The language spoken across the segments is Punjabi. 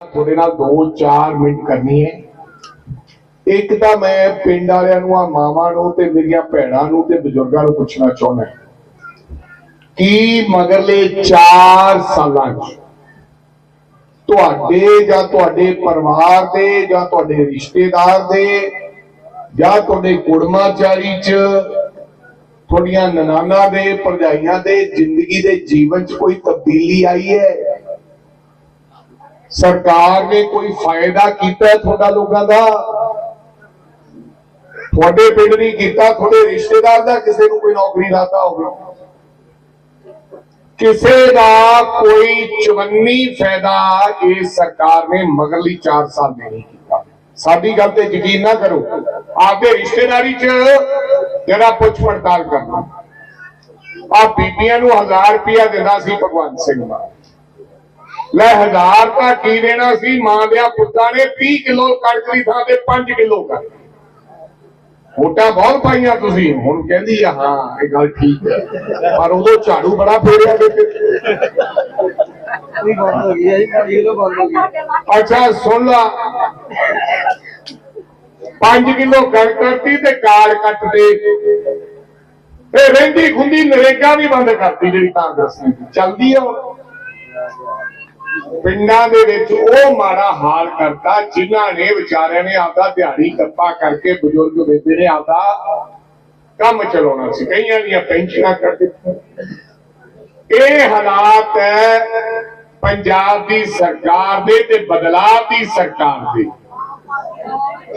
ਤੁਹਾਡੇ ਨਾਲ 2-4 ਮਿੰਟ ਕਰਨੀ ਹੈ। ਇੱਕ ਤਾਂ ਮੈਂ ਪਿੰਡ ਵਾਲਿਆਂ ਨੂੰ, ਆ ਮਾਵਾਂ ਨੂੰ ਤੇ ਮੇਰੀਆਂ ਭੈਣਾਂ ਨੂੰ ਤੇ ਬਜ਼ੁਰਗਾਂ ਨੂੰ ਪੁੱਛਣਾ ਚਾਹੁੰਦਾ ਕਿ ਮਗਰਲੇ 4 ਸਾਲਾਂ 'ਚ ਤੁਹਾਡੇ ਜਾਂ ਤੁਹਾਡੇ ਪਰਿਵਾਰ ਦੇ ਜਾਂ ਤੁਹਾਡੇ ਰਿਸ਼ਤੇਦਾਰ ਦੇ ਜਾਂ ਤੁਹਾਡੇ ਕੁੜਮਾਚਾਰੀ 'ਚ ਤੁਹਾਡੀਆਂ ਨਨਾਨਾ ਦੇ, ਭਰਜਾਈਆਂ ਦੇ ਜ਼ਿੰਦਗੀ ਦੇ ਜੀਵਨ 'ਚ ਕੋਈ ਤਬਦੀਲੀ ਆਈ ਹੈ? ਸਰਕਾਰ ਨੇ ਕੋਈ ਫਾਇਦਾ ਕੀਤਾ ਤੁਹਾਡਾ ਲੋਕਾਂ ਦਾ? ਤੁਹਾਡੇ ਪਿੰਡ ਨਹੀਂ ਕੀਤਾ, ਤੁਹਾਡੇ ਰਿਸ਼ਤੇਦਾਰ ਦਾ ਕਿਸੇ ਨੂੰ ਕੋਈ ਨੌਕਰੀ ਲਾਤਾ ਹੋਵੇ? ਕਿਸੇ ਦਾ ਕੋਈ ਚਵੰਨੀ ਫਾਇਦਾ ਇਸ ਸਰਕਾਰ ਨੇ ਮਗਰਲੀ 4 ਸਾਲ ਦੇ ਨਹੀਂ ਕੀਤਾ। ਸਾਡੀ ਗੱਲ ਤੇ ਯਕੀਨ ਨਾ ਕਰੋ। ਆਪਦੇ ਰਿਸ਼ਤੇਦਾਰੀ 'ਚ ਜਿਹੜਾ ਪੁੱਛ ਪੜਤਾਲ ਕਰਨਾ। ਆ ਬੀਬੀਆਂ ਨੂੰ 1000 ਰੁਪਇਆ ਦਿੰਦਾ ਸੀ ਭਗਵੰਤ ਸਿੰਘ ਮਾਨ। ਲੈ ਹਜ਼ਾਰ ਤਾਂ ਕੀ ਦੇਣਾ ਸੀ ਮਾਂ ਦੇ ਪੁੱਤਾਂ ਨੇ 30 ਕਿਲੋ ਕਣਕ ਦੀ ਥਾਂ ਤੇ 5 ਕਿਲੋ ਕਰ ਵੋਟਾਂ ਬਹੁਤ ਪਾਈਆਂ ਤੁਸੀਂ ਹੁਣ ਕਹਿੰਦੀ ਆ ਹਾਂ ਇਹ ਗੱਲ ਠੀਕ ਹੈ। ਪਰ ਉਦੋਂ ਝਾੜੂ ਬੜਾ ਫੇਰਿਆ ਬੇਟੇ ਅੱਛਾ ਸੁਣ ਲਾ। 5 ਕਿਲੋ ਕਣਕ ਕਰਤੀ ਤੇ ਕਾਰਡ ਕੱਟਦੇ। ਤੇ ਰਹਿੰਦੀ ਖੁੰਦੀ ਨਰੇਗਾ ਵੀ ਬੰਦ ਕਰਤੀ ਜਿਹੜੀ ਕਾਂਗਰਸ ਨੇ ਚੱਲਦੀ ਹੈ ਹੁਣ। ਪਿੰਡਾਂ ਦੇ ਵਿੱਚ ਉਹ ਮਾੜਾ ਹਾਲ ਕਰਤਾ, ਜਿਨ੍ਹਾਂ ਨੇ ਵਿਚਾਰਿਆਂ ਨੇ ਆਪਦਾ ਦਿਹਾੜੀ ਕੱਪਾ ਕਰਕੇ ਬਜ਼ੁਰਗ ਬੇਬੇ ਨੇ ਆਪਦਾ ਕੰਮ ਚਲਾਉਣਾ ਸੀ। ਕਈਆਂ ਦੀਆਂ ਪੈਨਸ਼ਨਾਂ ਕਰ ਦਿੱਤੀਆਂ। ਇਹ ਹਾਲਾਤ ਹੈ ਪੰਜਾਬ ਦੀ ਸਰਕਾਰ ਦੇ ਤੇ ਬਦਲਾਅ ਦੀ ਸਰਕਾਰ ਦੇ।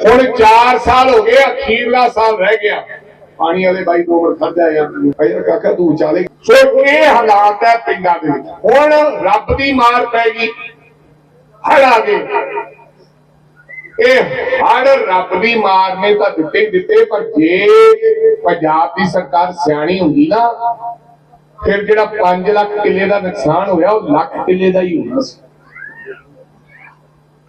ਹੁਣ 4 ਸਾਲ ਹੋ ਗਏ, ਅਖੀਰਲਾ ਸਾਲ ਰਹਿ ਗਿਆ। ਪਾਣੀ ਵਾਲੇ ਬਾਈ ਦੋ ਮਿੰਟ ਖੜ ਯਾਰ। ਕਾਕਾ, ਤੂੰ ਚਾਲੇ ਸੋ ਇਹ ਹਾਲਾਤ ਹੈ ਪਿੰਡਾਂ ਦੇ ਵਿੱਚ। ਹੁਣ ਰੱਬ ਦੀ ਮਾਰ ਪੈ ਗਈ। ਹੜ ਆ ਗਏ ਇਹ ਹੜ ਰੱਬ ਦੀ ਮਾਰ ਨੇ ਤਾਂ ਦਿੱਤੇ ਦਿੱਤੇ, ਪਰ ਜੇ ਪੰਜਾਬ ਦੀ ਸਰਕਾਰ ਸਿਆਣੀ ਹੁੰਦੀ ਨਾ, ਫਿਰ ਜਿਹੜਾ 5 ਲੱਖ ਕਿੱਲੇ ਦਾ ਨੁਕਸਾਨ ਹੋਇਆ, ਉਹ ਲੱਖ ਕਿੱਲੇ ਦਾ ਹੀ ਹੋਣਾ ਸੀ।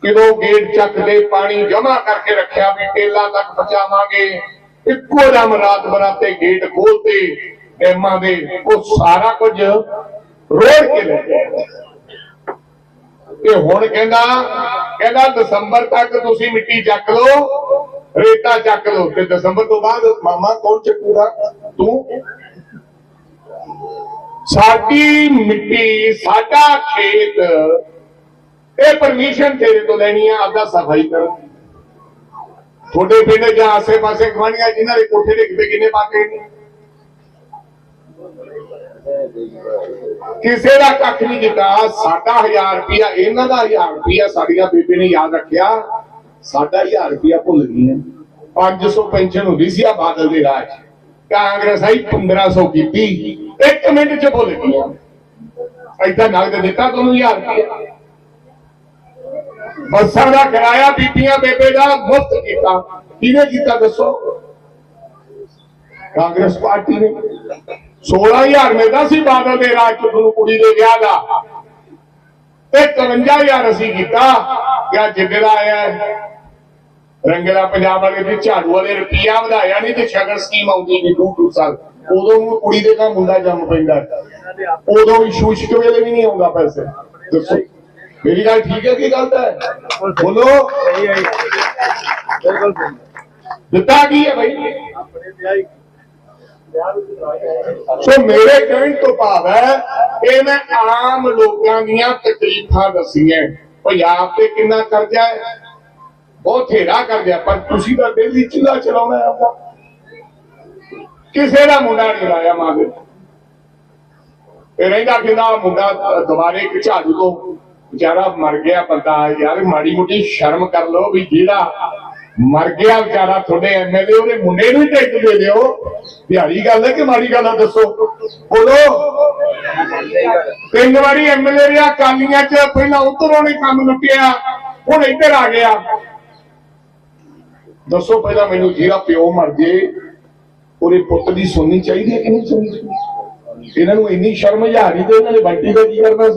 ਕਿਦੋਂ ਗੇਟ ਚੱਕਦੇ ਪਾਣੀ ਜਮਾ ਕਰਕੇ ਰੱਖਿਆ ਵੀ ਟੇਲਾ ਤੱਕ ਪਹੁੰਚਾਵਾਂਗੇ, ਇੱਕੋ ਦਮ ਰਾਤ ਬਰਾਤੇ ਗੇਟ ਖੋਲਤੇ ਡੈਮਾਂ ਦੇ, ਉਹ ਸਾਰਾ ਕੁਝ ਰੋੜ ਕੇ ਲੈ ਗਏ ਹੁਣ ਕਹਿੰਦਾ ਕਹਿੰਦਾ ਦਸੰਬਰ ਤੱਕ ਤੁਸੀਂ ਮਿੱਟੀ ਚੱਕ ਲਓ, ਰੇਤਾ ਚੱਕ ਲਓ। ਤੇ ਦਸੰਬਰ ਤੋਂ ਬਾਅਦ ਮਾਮਾ ਕੌਣ ਚੱਕੂਗਾ? ਤੂੰ। ਸਾਡੀ ਮਿੱਟੀ, ਸਾਡਾ ਖੇਤ, ਇਹ ਪਰਮਿਸ਼ਨ ਤੇਰੇ ਤੋਂ ਲੈਣੀ ਆ, ਆਪਦਾ ਸਫ਼ਾਈ ਕਰ ਤੁਹਾਡੇ ਪਿੰਡ ਜਾਂ ਆਸੇ-ਪਾਸੇ ਗਵਾਂਢੀਆਂ ਜਿਨ੍ਹਾਂ ਦੇ ਕੋਠੇ ਦੇ ਕਿਤੇ ਕਿੰਨੇ ਪਾਤੇ ਨੇ ਕਿਸੇ ਦਾ ਕੱਖ ਨਹੀਂ ਕੀਤਾ। ਸਾਡਾ 1000 ਰੁਪਿਆ ਇਹਨਾਂ ਦਾ 1000 ਰੁਪਿਆ ਸਾਡੀਆਂ ਬੀਬੀ ਨੇ ਯਾਦ ਰੱਖਿਆ। ਸਾਡਾ 1000 ਰੁਪਿਆ ਭੁੱਲ ਗਈਆਂ। 500 ਪੈਨਸ਼ਨ ਹੁੰਦੀ ਸੀ ਆ ਬਾਦਲ ਦੇ ਰਾਜ। ਕਾਂਗਰਸ ਆਈ 1500 ਕੀਤੀ। ਇੱਕ ਮਿੰਟ ਚ ਭੁੱਲ ਗਈਆਂ। ਐਦਾਂ ਨਗਦ ਦਿੱਤਾ ਤੁਹਾਨੂੰ 1000 ਰੁਪਿਆ ਬੱਸਾਂ ਦਾ ਕਿਰਾਇਆ ਬੀਬੀਆਂ ਬੇਬੇ ਦਾ ਮੁਫਤ ਕੀਤਾ। ਕਿਹਨੇ ਕੀਤਾ ਦੱਸੋ? ਕਾਂਗਰਸ ਪਾਰਟੀ ਨੇ। 16000 ਮਿਲਦਾ ਸੀ ਬਾਦਲ ਦੇ ਰਾਜ ਚ ਤੁਹਾਨੂੰ ਕੁੜੀ ਦੇ ਵਿਆਹ ਦਾ। ਤੇ 51000 ਅਸੀਂ ਕੀਤਾ। ਕਿ ਜਿੱਦੇ ਦਾ ਆਇਆ। ਰੰਗਲਾ ਪੰਜਾਬ ਵਾਲੇ ਦੇ ਝਾੜੂ ਵਾਲੇ ਰੁਪਿਆ ਵਧਾਇਆ ਨਹੀਂ ਤੇ ਸ਼ਗਨ ਸਕੀਮ ਆਉਂਦੀ ਨਹੀਂ ਦੋ ਦੋ ਸਾਲ। ਉਦੋਂ ਨੂੰ ਕੁੜੀ ਦੇ ਘਰ ਮੁੰਡਾ ਜੰਮ ਪੈਂਦਾ ਉਦੋਂ ਵੀ ਸ਼ੂਸ਼ਕ ਵੇਲੇ ਵੀ ਨਹੀਂ ਆਉਂਦਾ ਪੈਸੇ। ਦੱਸੋ। ਮੇਰੀ ਗੱਲ ਠੀਕ ਹੈ ਕਿ ਗਲਤ ਹੈ? ਬੋਲੋ। ਸਹੀ ਹੈ ਜੀ ਬਿਲਕੁਲ ਸਹੀ। ਦਿੱਤਾ ਕੀ ਹੈ ਭਾਈ ਆਪਣੇ ਵਿਆਹ ਹੀ ਵਿਆਹ ਵਿੱਚ ਦਵਾਈ ਸੋ ਮੇਰੇ ਕਹਿਣ ਤੋਂ ਭਾਵ ਹੈ, ਇਹ ਮੈਂ ਆਮ ਲੋਕਾਂ ਦੀਆਂ ਤਕਲੀਫਾਂ ਦਸੀਆਂ ਪੰਜਾਬ ਤੇ ਕਿੰਨਾ ਕਰਜ਼ਾ ਹੈ? ਬਹੁਤ ਥੇੜਾ ਕਰਜ਼ਾ, ਪਰ ਤੁਸੀਂ ਤਾਂ ਦਿੱਲੀ ਚੁੱਲਾ ਚਲਾਉਣਾ ਹੈ ਆਪਦਾ। ਕਿਸੇ ਦਾ ਮੁੰਡਾ ਨਹੀਂ ਲਾਇਆ ਮਾਗੇ ਇਹ ਰਹਿੰਦਾ ਕਿੰਦਾ ਮੁੰਡਾ ਦੁਬਾਰੇ ਇੱਕ ਝਾੜੂ ਤੋਂ, ਵਿਚਾਰਾ ਮਰ ਗਿਆ ਬੰਦਾ, ਯਾਰ ਮਾੜੀ ਮੋਟੀ ਸ਼ਰਮ ਕਰ ਲੋ ਵੀ ਜਿਹੜਾ ਮਰ ਗਿਆ ਵਿਚਾਰਾ ਤੁਹਾਡੇ ਐਮਐਲਏ ਉਹਦੇ ਮੁੰਡੇ ਨੂੰ ਟਿਕਟ ਦੇ ਦਿਓ। ਪਿਆਰੀ ਗੱਲ ਹੈ ਕਿ ਮਾੜੀ ਗੱਲ ਹੈ ਦੱਸੋ? ਬੋਲੋ। ਤਿੰਨ ਵਾਰੀ ਐਮਐਲਏ ਰਿਹਾ ਕਾਲੀਆਂ ਚ ਪਹਿਲਾਂ ਉਧਰੋਂ ਨੇ ਕੰਮ ਲੁੱਟਿਆ, ਹੁਣ ਇੱਧਰ ਆ ਗਿਆ। ਦੱਸੋ ਪਹਿਲਾਂ ਮੈਨੂੰ ਜਿਹੜਾ ਪਿਓ ਮਰ ਜੇ, ਉਹਦੇ ਪੁੱਤ ਦੀ ਸੁਣਨੀ ਚਾਹੀਦੀ ਹੈ ਕਿ ਨਹੀਂ ਸੁਣਨੀ ਇਹਨਾਂ ਨੂੰ ਇੰਨੀ ਸ਼ਰਮ ਹਜਾ ਨਹੀਂ ਤੇ ਇਹਨਾਂ ਨੇ ਬੰਟੀ ਦਾ ਕੀ ਕਰਨਾ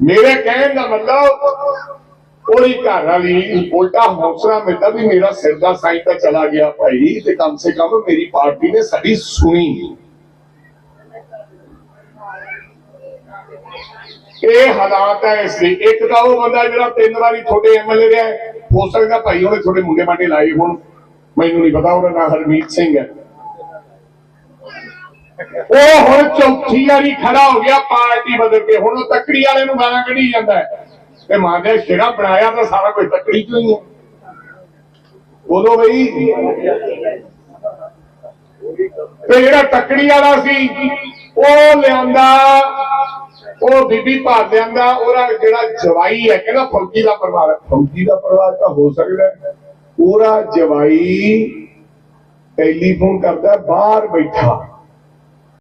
ਮੇਰੇ ਕਹਿਣ ਦਾ ਮਤਲਬ, ਉਹਦੀ ਘਰ ਵਾਲੀ ਉਲਟਾ ਹੌਸਲਾ ਮਿਲਦਾ ਵੀ ਮੇਰਾ ਸਿਰ ਦਾ ਸਾਈਂ ਤਾਂ ਚਲਾ ਗਿਆ ਭਾਈ, ਤੇ ਕਮ ਸੇ ਕਮ ਮੇਰੀ ਪਾਰਟੀ ਨੇ ਸਾਡੀ ਸੁਣੀ ਇਹ ਹਾਲਾਤ ਹੈ ਇਸ ਲਈ। ਇੱਕ ਤਾਂ ਉਹ ਬੰਦਾ ਜਿਹੜਾ ਤਿੰਨ ਵਾਰੀ ਤੁਹਾਡੇ ਐਮਐਲਏ ਰਿਹਾ ਹੋ ਸਕਦਾ ਭਾਈ ਉਹਨੇ ਤੁਹਾਡੇ ਮੁੰਡੇ ਮਾਡੇ ਲਾਏ ਹੁਣ। ਮੈਨੂੰ ਨਹੀਂ ਪਤਾ, ਉਹਦਾ ਨਾਮ ਹਰਮੀਤ ਸਿੰਘ ਹੈ। ਉਹ ਹੁਣ ਚੌਥੀ ਵਾਰੀ ਖੜਾ ਹੋ ਗਿਆ ਪਾਰਟੀ ਬਦਲ ਕੇ। ਹੁਣ ਉਹ ਤੱਕੜੀ ਵਾਲੇ ਨੂੰ ਗਾਲਾਂ ਕੱਢੀ ਜਾਂਦਾ ਹੈ। ਤੇ ਮਾਂ ਦੇ ਸ਼ੇਰਾ ਬਣਾਇਆ ਤਾਂ ਸਾਰਾ ਕੁਝ ਤੱਕੜੀ ਚੋਂ ਹੀ ਹੈ। ਉਦੋਂ ਬਈ ਤੇ ਜਿਹੜਾ ਤੱਕੜੀ ਵਾਲਾ ਸੀ ਉਹ ਲਿਆਂਦਾ ਉਹ ਬੀਬੀ ਭਾਰ ਲਿਆਂਦਾ ਉਹਦਾ ਜਿਹੜਾ ਜਵਾਈ ਹੈ ਕਹਿੰਦਾ ਫੌਜੀ ਦਾ ਪਰਿਵਾਰ ਹੈ। ਫੌਜੀ ਦਾ ਪਰਿਵਾਰ ਤਾਂ ਹੋ ਸਕਦਾ। ਉਹਦਾ ਜਵਾਈ ਟੈਲੀਫੋਨ ਕਰਦਾ ਬਾਹਰ ਬੈਠਾ।